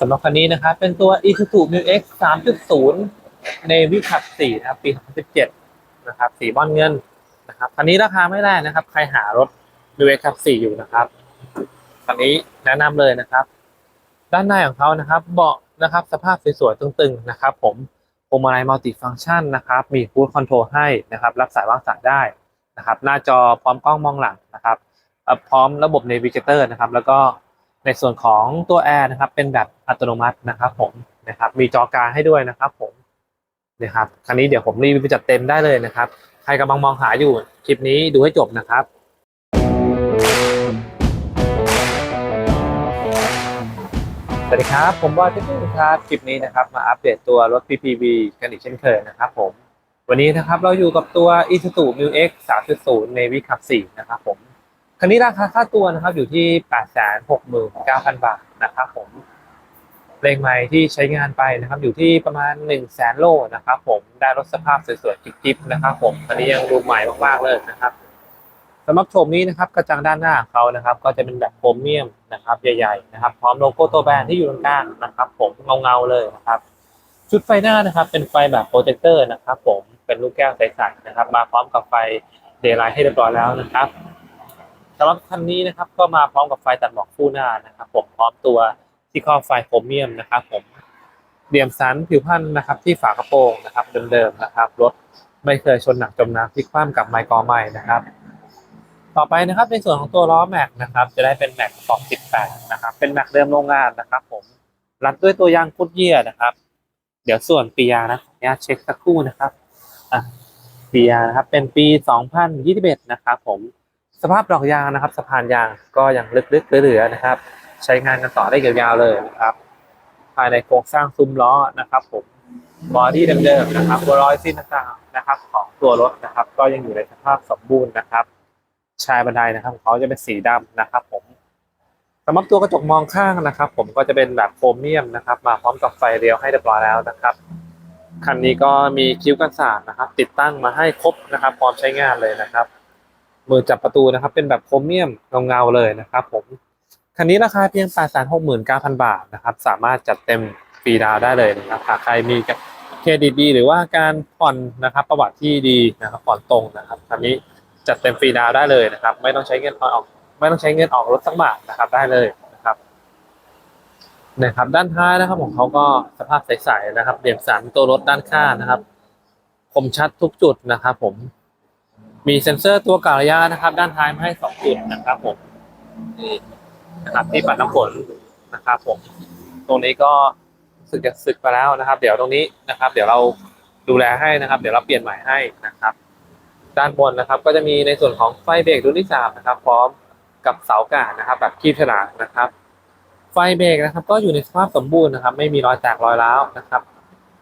สำหรับคันนี้นะครับ เป็นตัว Isuzu Mu X 3.0 Navy Cup 4นะครับ ปี 2017 นะครับ สีบอลเงินนะครับ คันนี้ราคาไม่แรงนะครับ ใครหารถ Mu X Cup 4อยู่นะครับ คันนี้แนะนำเลยนะครับ ด้านในของเขานะครับ เบาะนะครับ สภาพสวยๆ ตึงๆ นะครับ ผมพวงมาลัยมัลติฟัง c t ชันนะครับ มีฟูดคอนโทรลให้นะครับ รับสายวางสายได้นะครับ หน้าจอพร้อมกล้องมองหลังนะครับ พร้อมระบบ Navigator นะครับ แล้วก็ ในส่วนของตัวแอร์นะครับ เป็นแบบอัตโนมัตินะครับ ผมนะครับ มีจอกลางให้ด้วยนะครับ ผมนะครับคันนี้เดี๋ยวผมรีวิวจัดเต็มได้เลยนะครับ ใครกำลังมองหาอยู่คลิปนี้ดูให้จบนะครับสวัสดีครับ ผมบอยเพชรบุญครับคลิปนี้นะครับ มาอัปเดตตัวรถ PPV กันอีกเช่นเคยนะครับ ผม วันนี้นะครับเราอยู่กับตัว Isuzu Mu X 3.0 Navy Cup 4นะครับผม คันนี้ราคาค่าตัวนะครับอยู่ที่ 869,000 บาทนะครับผมเพลงใหม่ที่ใช้งานไปนะครับ อยู่ที่ประมาณ 1 0 0 0 0แสนโลนะครับผมได้รถสภาพสวยๆจิ๊บๆนะครับผมคันนี้ยังดูใหม่มากๆเลยนะครับสำหรับโฉมนี้นะครับกระจังด้านหน้าของเขานะครับ ก็จะเป็นแบบโครเมียมนะครับใหญ่ๆนะครับพร้อมโลโก้ตัวแบรนด์ที่อยู่ตรงกลางนะครับ ผมเงาๆเลยนะครับชุดไฟหน้านะครับ เป็นไฟแบบโปรเจคเตอร์นะครับ ผมเป็นลูกแก้วใสๆนะครับ มาพร้อมกับไฟเดย์ไลท์ให้เรียบร้อยแล้วนะครับ สำหรับคันนี้นะครับก็มาพร้อมกับไฟตัดหมอกคู่หน้านะครับผมพร้อมตัวที่ครอบไฟโครเมียมนะครับผมเดียมสันผิวพันธ์นะครับที่ฝากระโปรงนะครับเดิมๆนะครับรถไม่เคยชนหนักจมน้ำพลิกคว่ำกับไมค์กอใหม่นะครับ ต่อไปนะครับในส่วนของตัวล้อแม็กนะครับ จะได้เป็นแม็กขอบ18นะครับ เป็นแม็กเดิมโรงงานนะครับ ผมรัดด้วยตัวยางกุดเยียนะครับ เดี๋ยวส่วนปียางนะขออนุญาตเช็คสักครู่นะครับอะปียางนะครับเป็นปี2021นะครับ ผม สภาพดอกยางนะครับสะพานยางก็ยังลึกๆเหลือๆนะครับ ใช้งานกันต่อได้ยาวๆเลยนะครับ ภายในโครงสร้างซุ้มล้อนะครับ ผมบอดี้เดิมๆนะครับตัวร้อยสิ้นต่างๆนะครับ ของตัวรถนะครับ ก็ยังอยู่ในสภาพสมบูรณ์นะครับ ชายบันไดนะครับเขาจะเป็นสีดำนะครับ ผมสำหรับตัวกระจกมองข้างนะครับ ผมก็จะเป็นแบบโครเมียมนะครับ มาพร้อมกับไฟเรียวให้เรียบร้อยแล้วนะครับคันนี้ก็มีคิ้วกันสาดนะครับ ติดตั้งมาให้ครบนะครับ พร้อมใช้งานเลยนะครับ มือจับประตูนะครับ เป็นแบบโครเมียมเงาๆเลยนะครับผมคันนี้ราคาเพียง 869,000 บาทนะครับ สามารถจัดเต็มฟรีดาวได้เลยนะครับหากใครมีเครดิตดีหรือว่าการผ่อนนะครับ ประวัติที่ดีนะครับผ่อนตรงนะครับคันนี้จัดเต็มฟรีดาวได้เลยนะครับ ไม่ต้องใช้เงินออก ไม่ต้องใช้เงินออกรถสักบาทนะครับได้เลยนะครับนะครับ ด้านท้ายนะครับของเขาก็สภาพใสๆนะครับเดี่ยมสันตัวรถด้านข้างนะครับ คมชัดทุกจุดนะครับ ผม มีเซ็นเซอร์ตัวการะยะนะครับ ด้านท้ายมาให้สองจุดนะครับผมนี่นะครับที่ปัดน้ำฝนนะครับผม ตรงนี้ก็สึกจะสึกไปแล้วนะครับ เดี๋ยวตรงนี้นะครับ เดี๋ยวเราดูแลให้นะครับ เดี๋ยวเราเปลี่ยนใหม่ให้นะครับ ด้านบนนะครับ ก็จะมีในส่วนของไฟเบรกรุ่นที่สามนะครับ พร้อมกับเสากานนะครับแบบคีบฉลากนะครับ ไฟเบรกนะครับ ก็อยู่ในสภาพสมบูรณ์นะครับ ไม่มีรอยแตกรอยร้าวนะครับ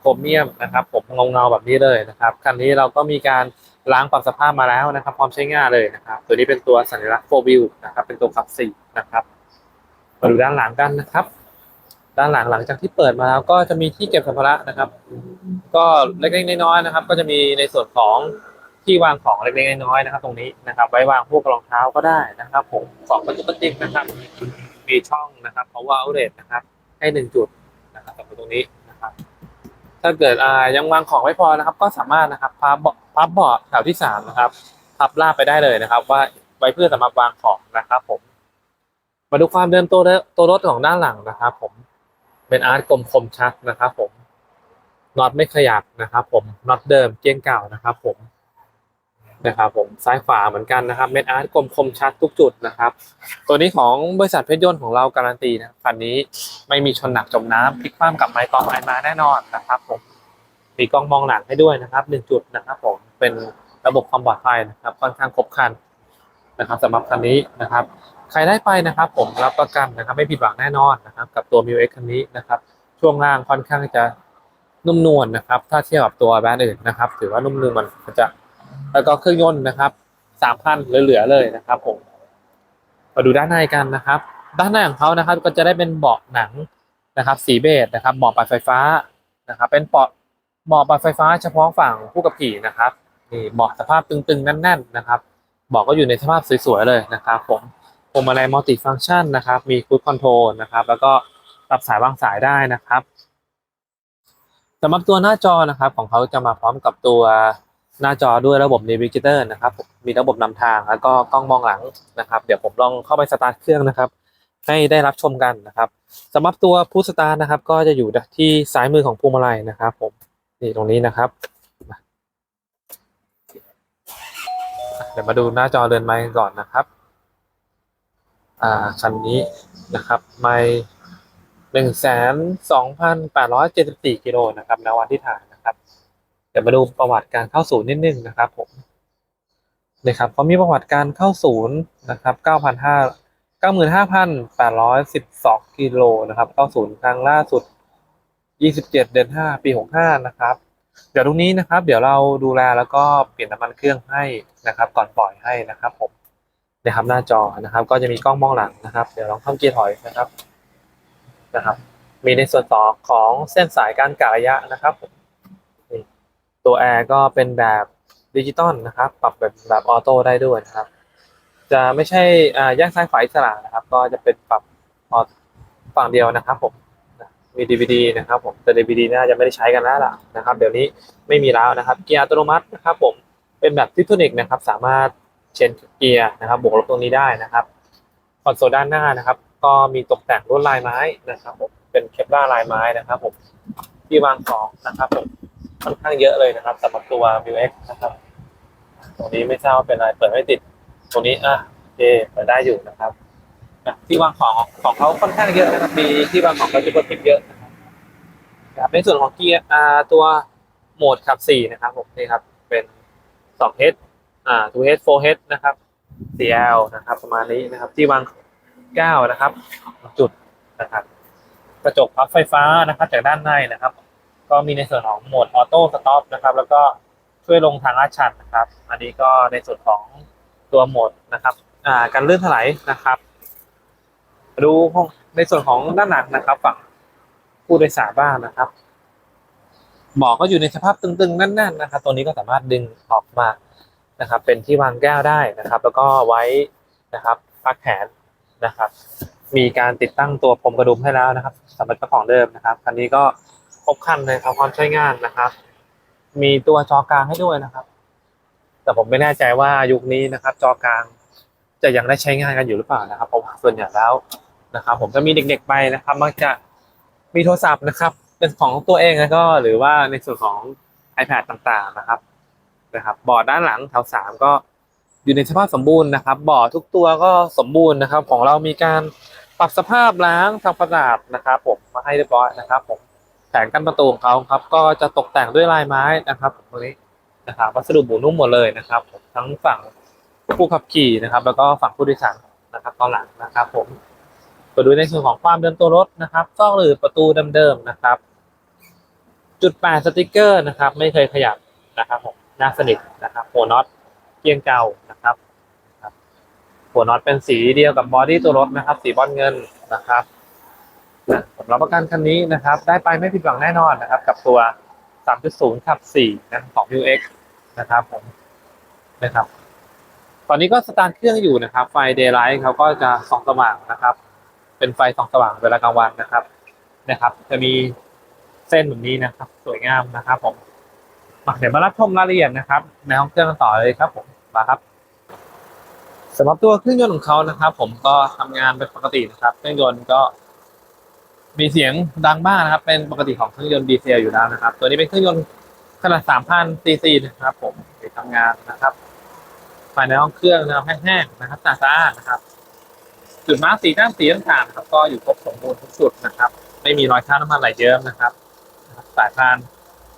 โครเมียมนะครับ ผมเงาเงาๆแบบนี้เลยนะครับคันนี้เราก็มีการ ล้างปรับสภาพมาแล้วนะครับ พร้อมใช้งานเลยนะครับ ตัวนี้เป็นตัวสัญลักษณ์โฟวิวนะครับ เป็นตัวขับสี่นะครับมาดูด้านหลังกันนะครับ ด้านหลังหลังจากที่เปิดมาแล้วก็จะมีที่เก็บสัมภาระนะครับ ก็เล็กๆน้อยๆนะครับ ก็จะมีในส่วนของที่วางของเล็กๆน้อยๆนะครับ ตรงนี้นะครับ ไว้วางพวกรองเท้าก็ได้นะครับผมของกระจุกกระติกนะครับ มีช่องนะครับ power outlet นะครับ ให้หนึ่งจุดนะครับสำตรงนี้นะครับ ถ้าเกิดอายังวางของไม่พอนะครับ ก็สามารถนะครับพับเบาะ พับเบาะแถวที่สามนะครับพับลาบไปได้เลยนะครับ ว่าไว้เพื่อสำหรับวางของนะครับ ผม มาดูความเดิมตัวตัวรถของด้านหลังนะครับ ผมเป็นอาร์ตกลมคมชัดนะครับ ผมน็อตไม่ขยับนะครับ ผมน็อตเดิมเกี้ยงเก่านะครับ ผมนะครับผมซ้ายขวาเหมือนกันนะครับเม็ดอาร์ตกลมคมชัดทุกจุดนะครับ ตัวนี้ของบริษัทเพชรยนต์ของเราการันตีนะคันนี้ไม่มีชนหนักจมน้ำพลิกคว่ำกับไม้กอไม้มาแน่นอนนะครับ ผม มีกล้องมองหลังให้ด้วยนะครับหนึ่งจุดนะครับผมเป็นระบบความปลอดภัยนะครับค่อนข้างครบครันนะครับสำหรับคันนี้นะครับ ใครได้ไปนะครับ ผมรับประกันนะครับ ไม่ผิดหวังแน่นอนนะครับ กับตัว m ิวเอ็กคันนี้นะครับ ช่วงล่างค่อนข้างจะนุ่มนวลนะครับ ถ้าเทียบกับตัวแบรนด์อื่นนะครับ ถือว่านุ่มนวลมันจะแล้วก็เครื่องยนต์นะครับสามพันเหลือๆเลยนะครับ ผมมาดูด้านในกันนะครับ ด้านในของเขานะครับ ก็จะได้เป็นเบาะหนังนะครับ สีเบจนะครับเบาะปรับไฟฟ้านะครับ เป็นเบาะ เบาะปรับไฟฟ้าเฉพาะฝั่งผู้ขับขี่นะครับนี่เบาะสภาพตึงๆ แน่น ๆ นะครับเบาะก็อยู่ในสภาพสวยๆเลยนะครับผมพวงมาลัยมัลติฟังก์ชันนะครับ มีคูดคอนโทรลนะครับ แล้วก็ปรับสายวางสายได้นะครับสำหรับตัวหน้าจอนะครับ ของเขาจะมาพร้อมกับตัวหน้าจอด้วยระบบ Navigator นะครับ มีระบบนำทางแล้วก็กล้องมองหลังนะครับ เดี๋ยวผมลองเข้าไปสตาร์ทเครื่องนะครับ ให้ได้รับชมกันนะครับสำหรับตัวพุชสตาร์นะครับ ก็จะอยู่ที่ซ้ายมือของพวงมาลัยนะครับผม นี่ตรงนี้นะครับ เดี๋ยวมาดูหน้าจอเรือนไม้ก่อนนะครับ อ่าคันนี้นะครับ ไม้หนึ่งแสนสองพันแปดร้อยเจ็ดสิบสี่กิโลนะครับณวันที่ถ่ายนะครับ เดี๋ยวมาดูประวัติการเข้าศูนย์นิดนึงนะครับผมนะครับเขามีประวัติการเข้าศูนย์นะครับเก้าพันห้าเก้าหมื่นห้าพันแปดร้อยสิบสองกิโลนะครับ เข้าศูนย์ครั้งล่าสุด ยี่สิบเจ็ดเดือนห้าปีหกห้านะครับ เดี๋ยวตรงนี้นะครับ เดี๋ยวเราดูแลแล้วก็เปลี่ยนน้ำมันเครื่องให้นะครับ ก่อนปล่อยให้นะครับผมนะครับหน้าจอนะครับ ก็จะมีกล้องมองหลังนะครับ เดี๋ยวลองเข้าเกียร์ถอยนะครับนะครับ มีในส่วนต่อของเส้นสายการกะระยะนะครับนี่ตัวแอร์ก็เป็นแบบดิจิตอลนะครับ ปรับแบบแบบออโต้ได้ด้วยนะครับ จะไม่ใช่อาแยกซ้ายขวาอิสระนะครับ ก็จะเป็นปรับออฝั่งเดียวนะครับผม มี DVD นะครับผมแต่ DVD น่าจะไม่ได้ใช้กันแล้วล่ะนะครับ เดี๋ยวนี้ไม่มีแล้วนะครับเกียร์อัตโนมัตินะครับผมเป็นแบบทิปโทนิกนะครับสามารถเชนเกียร์นะครับบวกลบตรงนี้ได้นะครับคอนโซลด้านหน้านะครับ ก็มีตกแต่งลวดลายไม้นะครับผมเป็นเคปลาลายไม้นะครับผมที่วางของนะครับผมค่อนข้างเยอะเลยนะครับสำหรับตัว m ิ X นะครับ ตรงนี้ไม่ทราบว่าเป็นอะไรเปิดไม่ติด ตรงนี้อะโอเคเปิดได้อยู่นะครับ นะที่วางของของเขาค่อนข้างเยอะนะครับมีที่วางของกระจุกกระติบเยอะนะครับในส่วนของเกียร์ตัวโหมดขับสี่นะครับผมนี่ครับเป็นสอง H อ่า 2H 4H นะครับ CL นะครับ ประมาณนี้นะครับ ที่วางเก้านะครับ จุดนะครับกระจกพับไฟฟ้านะครับ จากด้านในนะครับ ก็มีในส่วนของโหมดออโต้สต็อปนะครับ แล้วก็ช่วยลงทางลาดชันนะครับ อันนี้ก็ในส่วนของตัวโหมดนะครับ อ่าการลื่นถลายนะครับ ดูในส่วนของด้านหลังนะครับ ฝั่งผู้โดยสารบ้างนะครับหมอก็อยู่ในสภาพตึงๆแน่นๆนะครับตรงนี้ก็สามารถดึงออกมานะครับ เป็นที่วางแก้วได้นะครับ แล้วก็ไว้นะครับพักแขนนะครับ มีการติดตั้งตัวพรมกระดุมให้แล้วนะครับสำหรับเจ้าของเดิมนะครับคันนี้ก็ครบคันเลยครับความใช้งานนะครับ มีตัวจอกลางให้ด้วยนะครับ แต่ผมไม่แน่ใจว่ายุคนี้นะครับ จอกลาง จะยังได้ใช้งานกันอยู่หรือเปล่านะครับเพราะว่าส่วนใหญ่แล้วนะครับ ผมจะมีเด็กๆไปนะครับ มักจะมีโทรศัพท์นะครับ เป็นของตัวเองแล้วก็หรือว่าในส่วนของ iPad ต่างๆนะครับนะครับ บอร์ดด้านหลังแถวสามก็อยู่ในสภาพสมบูรณ์นะครับ บอร์ดทุกตัวก็สมบูรณ์นะครับ ของเรามีการปรับสภาพล้างทำความสะอาดนะครับ ผมมาให้เรียบร้อยนะครับ ผมแผงกั้นประตูของเขาครับ ก็จะตกแต่งด้วยลายไม้นะครับตรงนี้นะครับวัสดุบูนุ่มหมดเลยนะครับผมทั้งฝั่ง ผู้ขับขี่นะครับ แล้วก็ฝั่งผู้โดยสารนะครับตอนหลังนะครับ ผมมาดูในส่วนของความเดินตัวรถนะครับซอกหรือประตูเดิมๆนะครับ จุดแปดสติกเกอร์นะครับ ไม่เคยขยับนะครับผมหน้าสนิทนะครับ หัวน็อตเกียงเก่านะครับหัวน็อตเป็นสีเดียวกับบอดี้ตัวรถนะครับ สีบอลเงินนะครับผมรับประกันคันนี้นะครับ ได้ไปไม่ผิดหวังแน่นอนนะครับ กับตัว 3.0ขับ4นะของ UX นะครับผมนะครับ อนนี้ก็สตาร์ทเครื่องอยู่นะครับ ไฟเดย์ไลท์เขาก็จะส่องสว่างนะครับ เป็นไฟส่องสว่างเวลากลางวันนะครับนะครับ จะมีเส้นแบบนี้นะครับ สวยงามนะครับ ผมมาเดี๋ยวมารับชมรายละเอียดนะครับ ในห้องเครื่องต่อเลยครับ ผมมาครับสำหรับตัวเครื่องยนต์ของเขานะครับ ผมก็ทำงานเป็นปกตินะครับเครื่องยนต์ก็ มีเสียงดังบ้างนะครับ เป็นปกติของเครื่องยนต์ดีเซลอยู่แล้วนะครับ ตัวนี้เป็นเครื่องยนต์ขนาด 3,000ซีซีนะครับ ผมไปทำงานนะครับ ภายในห้องเครื่องนะครับแห้งๆนะครับสะอาดนะครับ จุดมาร์กสีด้านสีต่างๆนะครับ ก็อยู่ครบสมบูรณ์ทุกจุดนะครับ ไม่มีรอยคราบน้ำมันไหลเยิ้มนะครับสายพาน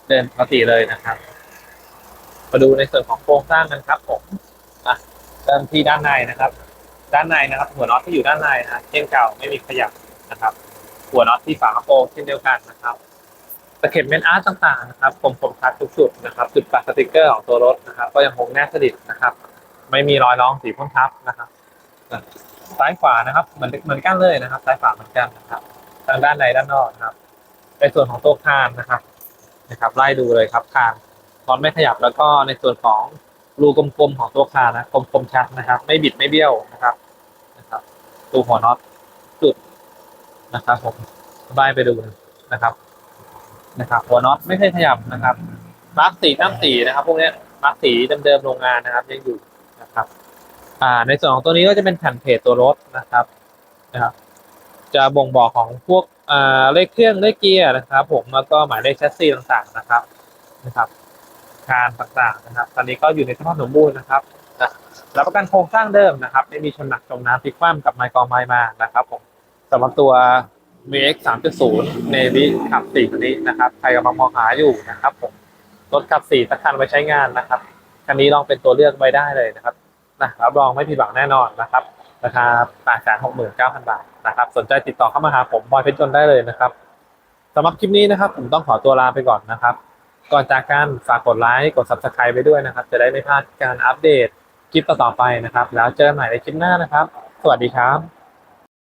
เดินปกติเลยนะครับมาดูในส่วนของโครงสร้างกันครับผมอะเริ่มที่ด้านในนะครับ ด้านในนะครับ หัวน็อตที่อยู่ด้านในนะเช่นเก่าไม่มีขยับนะครับ หัวน็อตที่ฝากระโปรงเช่นเดียวกันนะครับตะเข็บเมนอาร์ตต่างๆนะครับคมคมชัดทุกจุดนะครับ จุดปักสติกเกอร์ของตัวรถนะครับ ก็ยังคงแนบสนิทนะครับ ไม่มีรอยร้องสีพ่นทับนะครับซ้ายขวานะครับเหมือนเหมือนกันเลยนะครับ ซ้ายขวาเหมือนกันนะครับทางด้านในด้านนอกนะครับในส่วนของตัวคานนะครับนะครับ ไล่ดูเลยครับคานน็อตไม่ขยับแล้วก็ในส่วนของรูกลมๆของตัวคานนะกลมๆชัดนะครับ ไม่บิดไม่เบี้ยวนะครับนะครับตัวหัวน็อตจุดนะครับผมบายไปดูนะครับนะครับ หัวน็อตไม่เคยขยับนะครับมาร์กสีน้ำสีนะครับ พวกนี้มาร์กสีเดิมๆโรงงานนะครับ ยังอยู่ นะครับอ่าในส่วนของตัวนี้ก็จะเป็นแผ่นเพจตัวรถนะครับนะครับ จะบ่งบอกของพวกอ่าเลขเครื่องเลขเกียร์นะครับ ผมแล้วก็หมายเลขแชสซีต่างๆนะครับนะครับ การต่างๆนะครับ ตอนนี้ก็อยู่ในสภาพสมบูรณ์นะครับนะรับประกันโครงสร้างเดิมนะครับ ไม่มีชนหนักจมน้ำพลิกคว่ำกับไมค์กองไมมานะครับ ผมสำหรับตัว VX 3.0 Navy ขับ4คันนี้นะครับ ใครกำลังมองหาอยู่นะครับ ผมรถขับ4สักคันไว้ใช้งานนะครับ คันนี้ลองเป็นตัวเลือกไว้ได้เลยนะครับ นะรับรองไม่ผิดหวังแน่นอนนะครับราคา869,000บาทนะครับ สนใจติดต่อเข้ามาหาผมบอยเพชรจนได้เลยนะครับสำหรับคลิปนี้นะครับ ผมต้องขอตัวลาไปก่อนนะครับ ก่อนจากการฝากกดไลค์กด Subscribe ไปด้วยนะครับ จะได้ไม่พลาดการอัปเดตคลิปต่อๆไปนะครับ แล้วเจอกันใหม่ในคลิปหน้านะครับ สวัสดีครับ